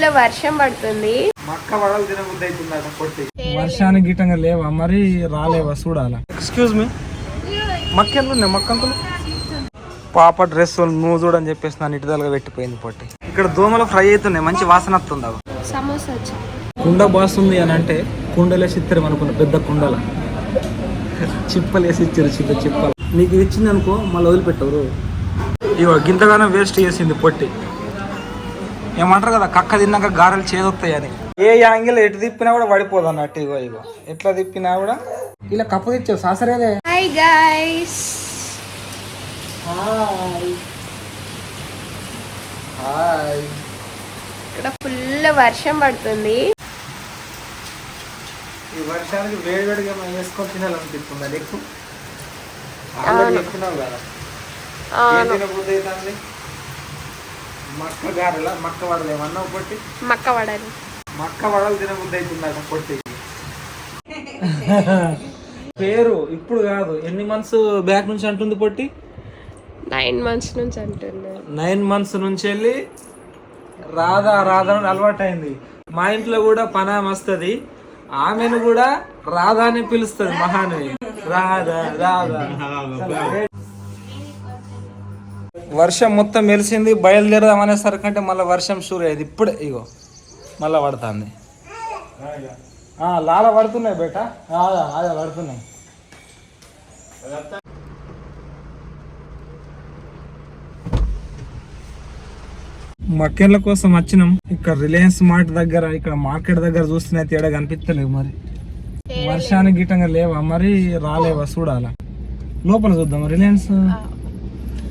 Full వర్షం పడుతుంది. మక్క వడలు తినబుద్ధి అవుతుందట పొట్టి వర్షానికి గిట్టంగా లేవా? మరి రాలేవా? చూడాలా. ఎక్స్క్యూజ్ మీ మక్కెందుకు ఉన్నాయి? మక్కంకులు పాప డ్రెస్ నువ్వు చూడని చెప్పేసి నన్ను ఇటుదలుగా పెట్టిపోయింది పొట్టి. ఇక్కడ దోమలు ఫ్రై అవుతున్నాయి. మంచి వాసన వస్తుంది? అవి సమోసా కుండ బాస్తుంది అని అంటే కుండలేసి ఇస్తారు అనుకున్న పెద్ద కుండల. చిప్పలు వేసి ఇచ్చారు చిన్న చిప్పలు. నీకు ఇచ్చింది అనుకో మళ్ళీ వదిలిపెట్టరు ఇగో గింతగానో వేస్ట్ చేసింది పొట్టి. ఏమంటారు కదా కక్క తిన్నాక గారెలు చేదొస్తాయి అని ఏ యాంగిల్ ఎటు తిప్పినా కూడా పడిపోదు అన్నట్టు ఇగో ఇగో. ఎట్లా తిప్పినా కూడా ఇలా కప్పు తెచ్చావు సాసరేదే. హాయ్ హాయ్ ఇక్కడ ఫుల్ వర్షం పడుతుంది. ఈ వర్షానికి వేడి వేడిగా మనం వేసుకొని తినాలనిపిస్తుంది ఆల్రెడీ చెప్పినావు కదా ఏం అవును తినబుద్ధి అవుతుంది మక్క గారెల? మక్క వడలు మక్క వడలు. మక్క వడలు తినబుద్ధి అవుతుందట పొట్టి పేరు ఇప్పుడు కాదు. ఎన్ని మంత్స్ బ్యాక్ నుంచి అంటుంది పొట్టి? నైన్ మంత్స్ నుంచి అంటున్నారు నైన్ మంత్స్ నుంచి వెళ్ళి రాధా రాధా అని అలవాటు అయింది మా ఇంట్లో కూడా పనామ వస్తుంది ఆమెను కూడా రాధా అని పిలుస్తుంది మహాని రాధా రాధా. వర్షం మొత్తం మెలిసింది బయలుదేరదాం అనేసరికి అంటే మళ్ళీ వర్షం షూర్ అయ్యేది. ఇప్పుడే ఇగో మళ్ళీ పడుతుంది. లాల పడుతున్నాయి బేట. అదే పడుతున్నాయి. మక్కెన్ల కోసం వచ్చినాం. ఇక్కడ రిలయన్స్ మార్ట్ దగ్గర ఇక్కడ మార్కెట్ దగ్గర చూస్తున్నా తేడా కనిపిస్తలేవు మరి. వర్షానికి గిట్టంగా లేవా? మరి రాలేవా? చూడాలా. లోపల చూద్దాం రిలయన్స్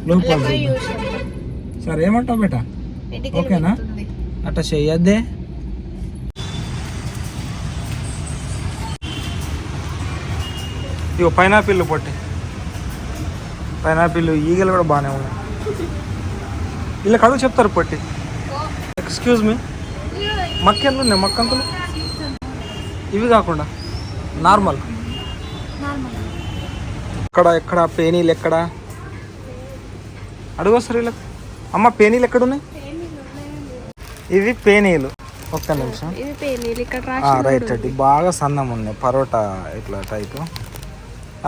లోపల సరే ఏమంటావు బేట? ఓకేనా? అట్లా చెయ్యద్దే. ఇగో పైనాపిల్ పొట్టి. పైనాపిల్ ఈగలు కూడా బాగానే ఉన్నాయి. ఇలా కడుగు చెప్తారు పొట్టి. ఎక్స్క్యూజ్ మీ మక్కెందుకు ఉన్నాయి? మక్కంకులు ఇవి కాకుండా నార్మల్ ఎక్కడ ఎక్కడ పేనీలు ఎక్కడ? అడుగు వస్తారు వీళ్ళకి అమ్మ పేనీలు. ఎక్కడ ఉన్నాయి ఇవి పేనీలు ఒక్క నిమిషం రైట్ అండి బాగా సన్నం ఉన్నాయి. పరోటా ఇట్లా టైపు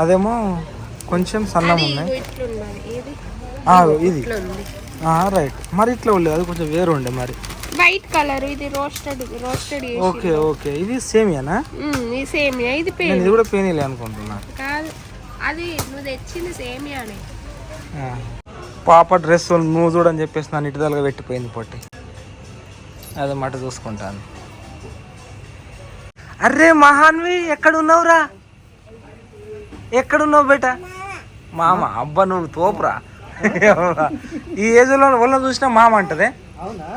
అదేమో కొంచెం సన్నం ఉన్నాయి. ఇది. రైట్. మరి ఇట్లా ఉండేది అది కొంచెం వేరు ఉండే మరి. వైట్ కలర్ ఇది రోస్టెడ్ రోస్టెడ్ ఓకే ఓకే. ఇది సేమియానా? ఇది సేమియా ఇది పేని ఇది కూడా పేనీలే అనుకుంటున్నా. కాదు అది నువ్వు తెచ్చింది సేమియానే. పాప డ్రెస్ నువ్వు చూడని చెప్పేసి నన్ను ఇటుదలుగా పెట్టిపోయింది పొట్టి. అదే మాట చూసుకుంటాను. అరే మహాన్వి ఎక్కడున్నావురా? ఎక్కడున్నావు బేట? మామ అబ్బా నువ్వు తోపురా. ఈ ఏజ్లో వాళ్ళని చూసినా మామ అంటదే.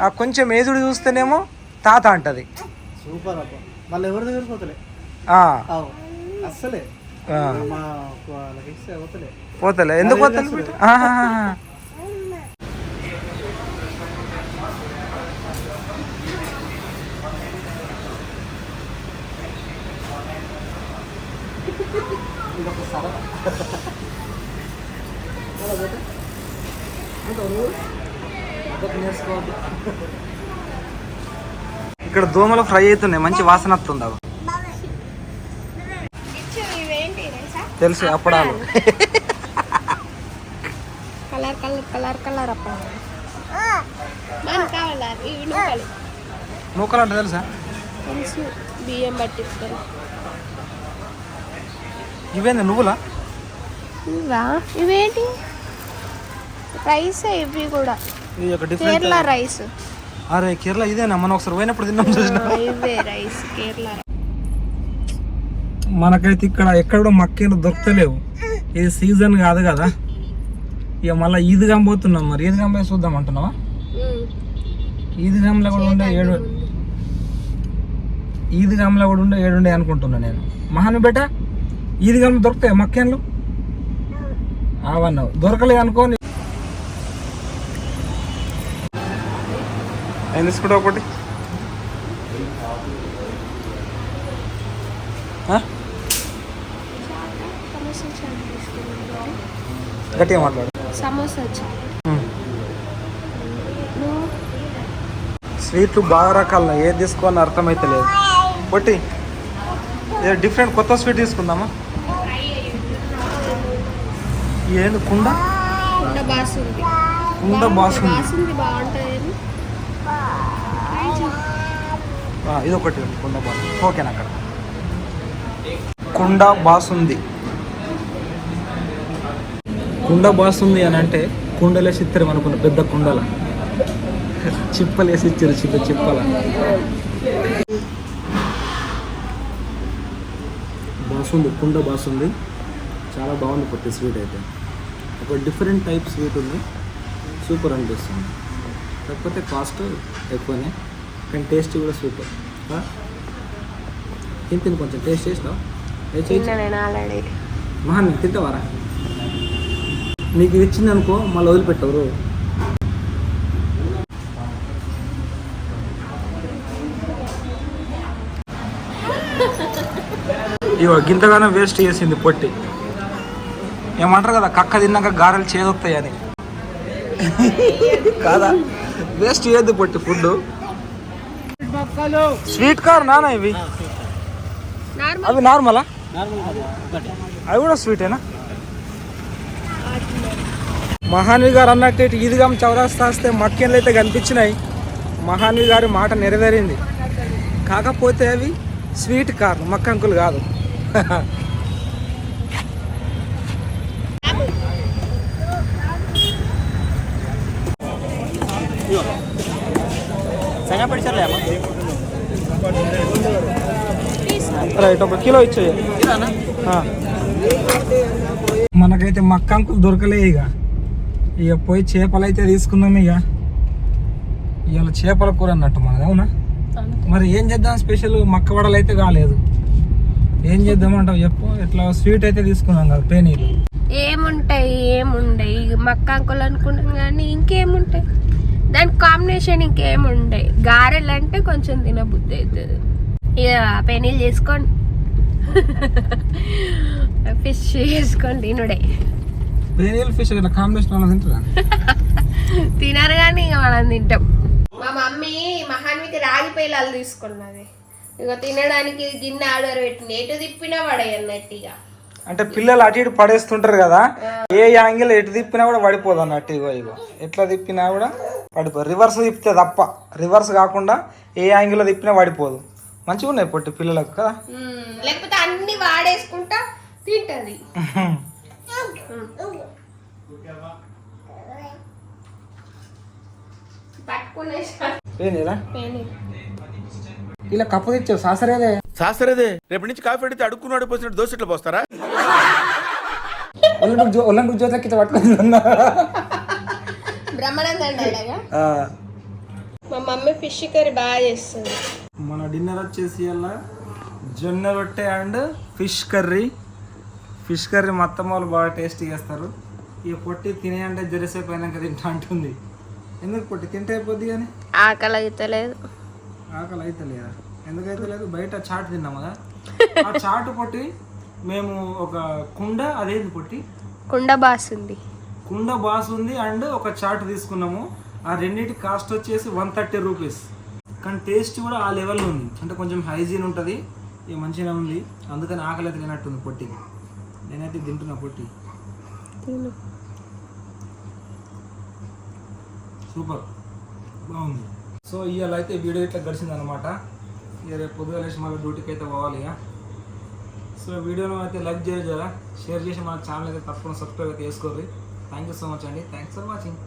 ఆ కొంచెం ఏజుడు చూస్తేనేమో తాత అంటది. సూపర్ మళ్ళీ ఎవరి పోతలే? అస్సలే. పోతలే. ఎందుకు పోతలే ఇక్కడ దోమలు ఫ్రై అవుతున్నాయి. మంచి వాసన వస్తుంది అవి తెలుసు అప్పడాలు. కలర్ కలర్ కలర్ కలర్ అప్ప మనకు కావాలా? ఇవి నూకలు. అంటే తెలుసా? తెలుసు. బియ్యం పట్టిస్తారు. ఇవేంది నువ్వులా? ఇవా? ఇవేంటి? రైస్ ఇవి కూడా. కేరళ రైస్. అరే కేరళ ఇదేనా? మనం ఒకసారి పోయినప్పుడు తిన్నాం చూసిన. ఇవే రైస్ కేరళ. మనకైతే ఇక్కడ ఎక్కడ కూడా మక్కేలు దొరకలేవు ఇది సీజన్ కాదు కదా. ఇక మళ్ళీ ఈద్గాం పోతున్నాం మరి. ఈద్గాం పోయి చూద్దాం అంటున్నావా? ఈద్గాంలో కూడా ఉండే ఏడు ఈద్గాంలో కూడా ఉండే ఏడు ఉండే అనుకుంటున్నా నేను. మహాను బేట ఈద్గాంలో దొరుకుతాయి మక్కేన్లు? అవన్నావు దొరకలేదు అనుకోని ఏం తీసుకుంటావు ఒకటి. గట్టిగా మాట్లాడు. సమోసా స్వీట్లు బాగా రకాలు. ఏది తీసుకోవాలని అర్థమైతే లేదు. పొట్టి ఏ డిఫరెంట్ కొత్త స్వీట్ తీసుకుందామా? ఏంది కుండ? కుండ బాసుంది. కుండ బాసుంది. బాసుంది బాగుంటుంది ఇది ఒకటి ఉంది, కుండ బాసు. ఓకేనా అక్కడ. కుండ బాసుంది కుండ బాసుంది అని అంటే కుండలేసి ఇస్తారు అనుకున్న పెద్ద కుండల. చిప్పలేసి ఇచ్చారు చిన్న చిప్పల. బాసుంది కుండ బాసుంది చాలా బాగుంది కొట్టి స్వీట్ అయితే. ఒక డిఫరెంట్ టైప్ స్వీట్ ఉంది. సూపర్ అనిపిస్తుంది. కాకపోతే కాస్ట్ ఎక్కువనే కానీ టేస్ట్ కూడా సూపర్. తిని తిని కొంచెం? టేస్ట్ చేసినావు? నేను మహా నీకు తింటావారా? నీకు ఇది ఇచ్చింది అనుకో మళ్ళీ వదిలిపెట్టవరు. ఇగో గింతగానో వేస్ట్ చేసింది పొట్టి. ఏమంటారు కదా కక్క తిన్నాక గారెలు చేదొస్తాయని కాదా? వేస్ట్ చేయొద్దు పొట్టి ఫుడ్ స్వీట్ కార్ నానా ఇవి? నార్మల్. అవి నార్మలా? అవి కూడా స్వీటేనా? మహాన్వి గారు అన్నట్టు ఇటు ఈద్గాం చౌరాస్తా వస్తే మక్కెన్లు అయితే కనిపించినాయి. మహాన్వి గారి మాట నెరవేరింది. కాకపోతే అవి స్వీట్ కార్లు మక్కంకులు కాదు. రైట్ ఒక కిలో. మనకైతే మక్కంకులు దొరకలే ఇక. ఇక పోయి చేపలు అయితే తీసుకున్నాం ఇక. ఇవాళ చేపల కూర అన్నట్టు మనది అవునా? మరి ఏం చేద్దాం స్పెషల్? మక్క వడలు అయితే కాలేదు. ఏం చేద్దామంటావు చెప్పు? ఇట్లా స్వీట్ అయితే తీసుకున్నాం కదా పేనీలు. ఏముంటాయి ఏముండయి. మక్కాంకులు అనుకుంటాం కానీ ఇంకేముంటాయి? దానికి కాంబినేషన్ ఇంకేముంటాయి గారెలు అంటే కొంచెం తినబుద్ధి అవుతుంది ఇక పెనీలు చేసుకోండి ఫిష్ చేసుకొని తినుడే. పేనీలు ఫిష్ ఇట్లా కాంబినేషన్ తినరు కానీ ఇక మనం తింటాం. మా మమ్మీ మహాన్వికి రాగి పేలాలు తీసుకున్నది. ఇక తినడానికి గిన్నె ఆర్డర్ పెట్టింది. ఎటు తిప్పినా పడాయి అన్నట్టు ఇక అంటే పిల్లలు అటు ఇటు పడేస్తుంటారు కదా ఏ యాంగిల్ ఎటు తిప్పినా కూడా పడిపోదు అన్నట్టు ఇగో ఇగో. ఎట్లా తిప్పినా కూడా పడిపోదు. రివర్స్ తిప్పితే తప్ప రివర్స్ కాకుండా ఏ యాంగిల్లో తిప్పినా పడిపోదు. మంచిగా ఉన్నాయి పొట్టి పిల్లలకు కదా. లేకపోతే అన్ని వాడేసుకుంటా తింటది. ఇలా? కప్పు తెచ్చావు సాసరేదే? శాస్త్రదే రేపటి నుంచి కాఫీ అడిగితే అడుక్కున్నాడు పోసినట్టు దోశ ఇట్లా పోస్తారా? జో బ్రహ్మానంద అంటాడుగా మా మమ్మీ ఫిష్ కర్రీ బాగా చేస్తుంది. మన డిన్నర్ వచ్చేసి అలా జొన్న రొట్టె and fish curry. Fish curry మొత్తం వాళ్ళు బాగా టేస్ట్ చేస్తారు. ఈ పొట్టి తినే అంటే జరసేపు అయినాక తింటా అంటుంది. ఎందుకు పొట్టి? తింటే అయిపోద్ది కానీ? ఆకలి అవుతలేదు ఆకలి అయితే లేదా ఎందుకైతే లేదు బయట చాట్ తిన్నాం కదా. ఆ చాటు పొట్టి మేము ఒక కుండ అదేంది పొట్టి? కుండ బాసుంది కుండ బాస్ ఉంది అండ్ ఒక చాట్ తీసుకున్నాము. ఆ రెండింటి కాస్ట్ వచ్చేసి వన్ థర్టీ రూపీస్. కానీ టేస్ట్ కూడా ఆ లెవెల్లో ఉంది. అంటే కొంచెం హైజీన్ ఉంటుంది. ఇక మంచిగా ఉంది. అందుకని ఆకలి అయితే తినట్టుంది పొట్టికి నేనైతే తింటున్నా పొట్టి. సూపర్. బాగుంది. సో ఇవాళ అయితే వీడియో ఇట్లా గడిచింది అనమాట ఇక రేపు పొద్దుగా లేచి మళ్ళీ డ్యూటీకి అయితే పోవాలి ఇక. సో వీడియోను అయితే లైక్ చేయరు షేర్ చేసి మన ఛానల్ అయితే తప్పకుండా సబ్స్క్రైబ్ అయితే చేసుకోర్రి. థ్యాంక్ యూ సో మచ్ అండి. Thanks for watching